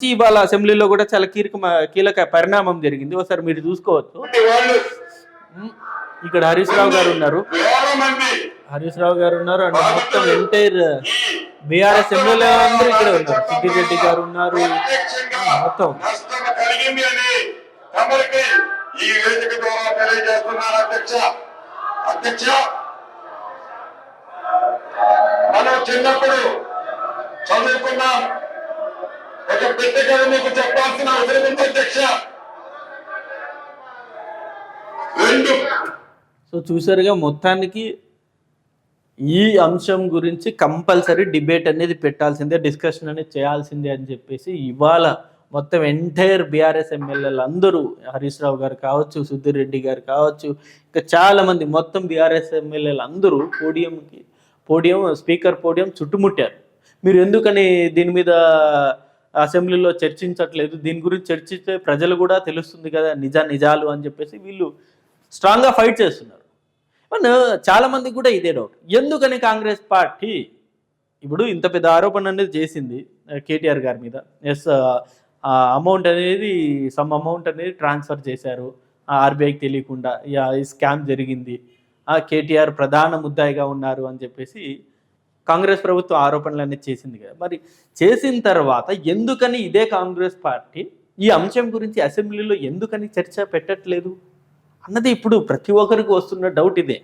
ఇవాళ అసెంబ్లీలో కూడా చాలా కీలక కీలక పరిణామం జరిగింది. ఒకసారి మీరు చూసుకోవచ్చు. ఇక్కడ హరీష్ రావు గారు ఉన్నారు. హరీష్ రావు గారు ఉన్నారు అండ్ మొత్తం ఎంటైర్ బీఆర్ఎస్ ఎమ్మెల్యే అందరూ ఇక్కడ ఉన్నారు. సిద్దిరెడ్డి గారు ఉన్నారు. మొత్తం. నష్టం కలిగింది అని తమరికి ఈ వేదిక ద్వారా తెలియజేస్తున్నారు అధ్యక్ష. అధ్యక్ష మనం చిన్నప్పుడు చదువుకున్నాం. ఒక పెద్ద మీకు చెప్పాల్సిన అవసరం ఉంది అధ్యక్ష. రెండు. సో చూసారుగా మొత్తానికి ఈ అంశం గురించి కంపల్సరీ డిబేట్ అనేది పెట్టాల్సిందే డిస్కషన్ అనేది చేయాల్సిందే అని చెప్పేసి ఇవాళ మొత్తం ఎంటైర్ బీఆర్ఎస్ ఎమ్మెల్యేలు అందరూ హరీష్ రావు గారు కావచ్చు సుధీర్ రెడ్డి గారు కావచ్చు ఇంకా చాలా మంది మొత్తం బీఆర్ఎస్ ఎమ్మెల్యేలు అందరూ పోడియంకి పోడియం స్పీకర్ పోడియం చుట్టుముట్టారు. మీరు ఎందుకని దీని మీద అసెంబ్లీలో చర్చించట్లేదు. దీని గురించి చర్చిస్తే ప్రజలు కూడా తెలుస్తుంది కదా నిజ నిజాలు అని చెప్పేసి వీళ్ళు స్ట్రాంగ్గా ఫైట్ చేస్తున్నారు. అండ్ uh, చాలా మందికి కూడా ఇదే డౌట్ ఎందుకని కాంగ్రెస్ పార్టీ ఇప్పుడు ఇంత పెద్ద ఆరోపణ అనేది చేసింది uh, కేటీఆర్ గారి మీద. ఎస్ అమౌంట్ uh, అనేది సమ్ అమౌంట్ అనేది ట్రాన్స్ఫర్ చేశారు. ఆర్బీఐకి తెలియకుండా ఈ స్కామ్ జరిగింది. ఆ, కేటీఆర్ ప్రధాన ముద్దాయిగా ఉన్నారు అని చెప్పేసి కాంగ్రెస్ ప్రభుత్వం ఆరోపణలు అనేది చేసింది కదా. మరి చేసిన తర్వాత ఎందుకని ఇదే కాంగ్రెస్ పార్టీ ఈ అంశం గురించి అసెంబ్లీలో ఎందుకని చర్చ పెట్టట్లేదు? అన్నది ఇప్పుడు ప్రతి ఒక్కరికి వస్తున్న డౌట్ ఇదే.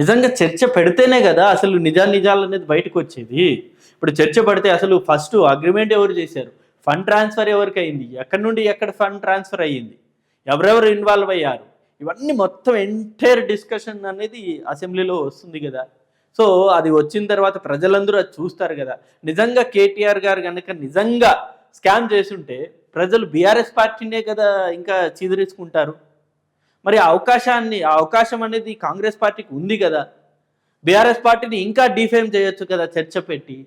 నిజంగా చర్చ పెడితేనే కదా అసలు నిజా నిజాలు అనేది బయటకు వచ్చేది. ఇప్పుడు చర్చ పడితే అసలు ఫస్ట్ అగ్రిమెంట్ ఎవరు చేశారు? ఫండ్ ట్రాన్స్ఫర్ ఎవరికి అయింది? ఎక్కడి నుండి ఎక్కడ ఫండ్ ట్రాన్స్ఫర్ అయ్యింది? ఎవరెవరు ఇన్వాల్వ్ అయ్యారు? ఇవన్నీ మొత్తం ఎంటైర్ డిస్కషన్ అనేది అసెంబ్లీలో వస్తుంది కదా. సో అది వచ్చిన తర్వాత ప్రజలందరూ అది చూస్తారు కదా. నిజంగా కేటీఆర్ గారు కనుక నిజంగా స్కామ్ చేసుంటే ప్రజలు బీఆర్ఎస్ పార్టీనే కదా ఇంకా చీదరించుకుంటారు మరి ఆ అవకాశాన్ని ఆ అవకాశం అనేది కాంగ్రెస్ పార్టీకి ఉంది కదా. బీఆర్ఎస్ పార్టీని ఇంకా డిఫేమ్ చేయొచ్చు కదా చర్చ పెట్టి.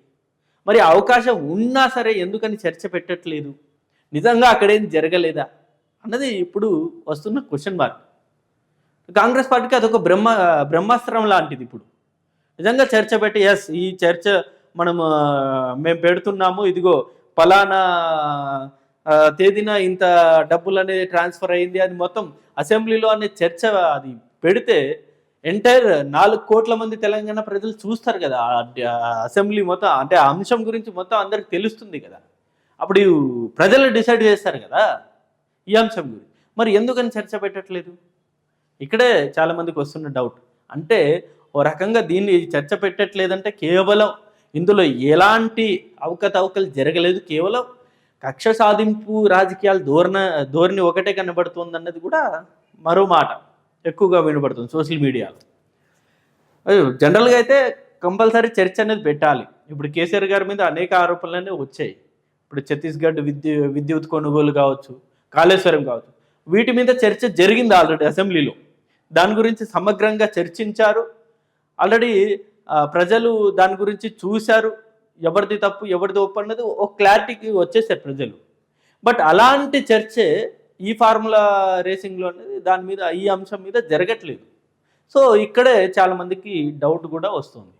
మరి అవకాశం ఉన్నా సరే ఎందుకని చర్చ పెట్టట్లేదు? నిజంగా అక్కడేం జరగలేదా? అన్నది ఇప్పుడు వస్తున్న క్వశ్చన్ మార్క్ కాంగ్రెస్ పార్టీకి అదొక బ్రహ్మ బ్రహ్మాస్త్రం లాంటిది ఇప్పుడు. నిజంగా చర్చ పెట్టి ఎస్ ఈ చర్చ మనం మేము పెడుతున్నాము. ఇదిగో పలానా తేదీన ఇంత డబ్బులు అనేది ట్రాన్స్ఫర్ అయింది అది మొత్తం అసెంబ్లీలో అనే చర్చ అది పెడితే ఎంటైర్ నాలుగు కోట్ల మంది తెలంగాణ ప్రజలు చూస్తారు కదా అసెంబ్లీ మొత్తం. అంటే ఆ అంశం గురించి మొత్తం అందరికి తెలుస్తుంది కదా. అప్పుడు ప్రజలు డిసైడ్ చేస్తారు కదా ఈ అంశం గురించి. మరి ఎందుకని చర్చ పెట్టట్లేదు? ఇక్కడే చాలామందికి వస్తున్న డౌట్. అంటే ఓ రకంగా దీన్ని చర్చ పెట్టట్లేదంటే కేవలం ఇందులో ఎలాంటి అవకతవకలు జరగలేదు. కేవలం కక్ష సాధింపు రాజకీయాల ధోరణ ధోరణి ఒకటే కనబడుతుంది అన్నది కూడా మరో మాట ఎక్కువగా వినబడుతుంది సోషల్ మీడియాలో. జనరల్గా అయితే కంపల్సరీ చర్చ అనేది పెట్టాలి. ఇప్పుడు కేసీఆర్ గారి మీద అనేక ఆరోపణలు వచ్చాయి. ఇప్పుడు ఛత్తీస్గఢ్ విద్యు విద్యుత్ కొనుగోలు కావచ్చు కాళేశ్వరం కావచ్చు వీటి మీద చర్చ జరిగింది ఆల్రెడీ అసెంబ్లీలో. దాని గురించి సమగ్రంగా చర్చించారు. ఆల్రెడీ ప్రజలు దాని గురించి చూశారు. ఎవరిది తప్పు ఎవరిది ఒప్పు అన్నది ఒక క్లారిటీకి వచ్చేసారు ప్రజలు. బట్ అలాంటి చర్చే ఈ ఫార్ములా రేసింగ్లో అనేది దాని మీద ఈ అంశం మీద జరగట్లేదు. సో ఇక్కడే చాలామందికి డౌట్ కూడా వస్తుంది.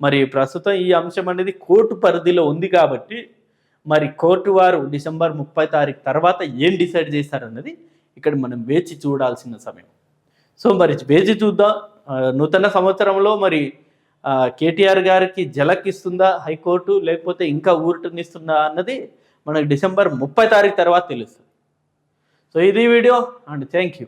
మరి ప్రస్తుతం ఈ అంశం అనేది కోర్టు పరిధిలో ఉంది కాబట్టి మరి కోర్టు వారు డిసెంబర్ ముప్పై తారీఖు తర్వాత ఏం డిసైడ్ చేశారన్నది ఇక్కడ మనం వేచి చూడాల్సిన సమయం. సో మరి వేచి చూద్దాం. నూతన సంవత్సరంలో మరి కేటీఆర్ గారికి జలక్ ఇస్తుందా హైకోర్టు లేకపోతే ఇంకా ఊరటనిస్తుందా అన్నది మనకు డిసెంబర్ ముప్పై తారీఖు తర్వాత తెలుస్తుంది. సో ఇది వీడియో అండ్ థ్యాంక్ యూ.